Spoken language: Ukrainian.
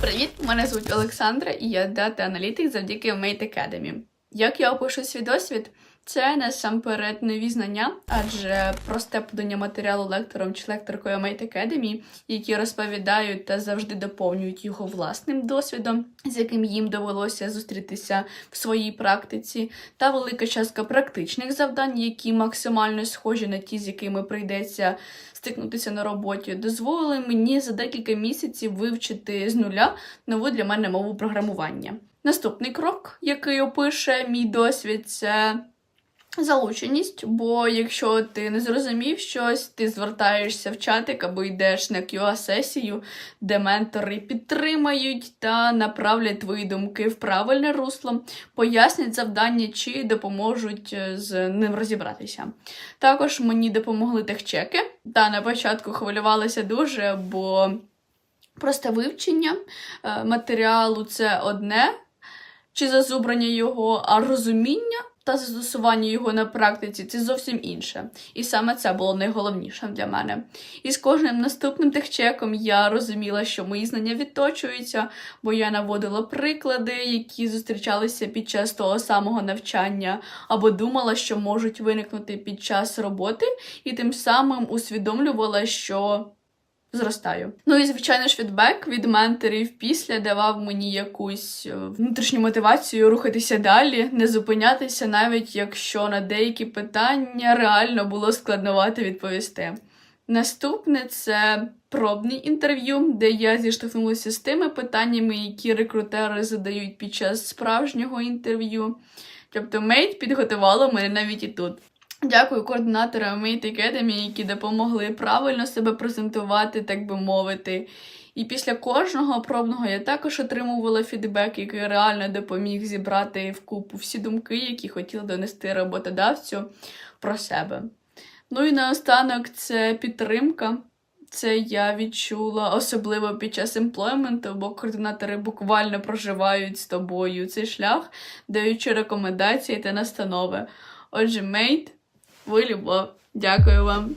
Привіт! Мене звуть Олександра і я дата-аналітик завдяки Mate Academy. Як я опишу свій досвід? Це насамперед нові знання, адже просте подання матеріалу лектором чи лекторкою Mate Academy, які розповідають та завжди доповнюють його власним досвідом, з яким їм довелося зустрітися в своїй практиці, та велика частка практичних завдань, які максимально схожі на ті, з якими прийдеться стикнутися на роботі, дозволили мені за декілька місяців вивчити з нуля нову для мене мову програмування. Наступний крок, який опише мій досвід, це залученість. Бо якщо ти не зрозумів щось, ти звертаєшся в чатик або йдеш на QA-сесію, де ментори підтримають та направлять твої думки в правильне русло, пояснять завдання чи допоможуть е, з ним розібратися. Також мені допомогли техчеки, та на початку хвилювалася дуже, бо просто вивчення е, матеріалу це одне, чи зазубрання його, а розуміння та застосування його на практиці це зовсім інше. І саме це було найголовнішим для мене. І з кожним наступним техчеком я розуміла, що мої знання відточуються, бо я наводила приклади, які зустрічалися під час того самого навчання, або думала, що можуть виникнути під час роботи, і тим самим усвідомлювала, що зростаю. Ну і звичайно ж фідбек від менторів після давав мені якусь е, внутрішню мотивацію рухатися далі, не зупинятися, навіть якщо на деякі питання реально було складновато відповісти. Наступне це пробний інтерв'ю, де я зіштовхнулася з тими питаннями, які рекрутери задають під час справжнього інтерв'ю. Тобто мейт підготувала мене навіть і тут. Дякую координаторам Mate Academy, які допомогли правильно себе презентувати, так би мовити. І після кожного пробного я також отримувала фідбек, який реально допоміг зібрати вкупу всі думки, які хотіла донести роботодавцю про себе. Ну і наостанок це підтримка. Це я відчула особливо під час емплойменту, бо координатори буквально проживають з тобою цей шлях, даючи рекомендації та настанови. Отже, мейт, ви любов. Дякую вам.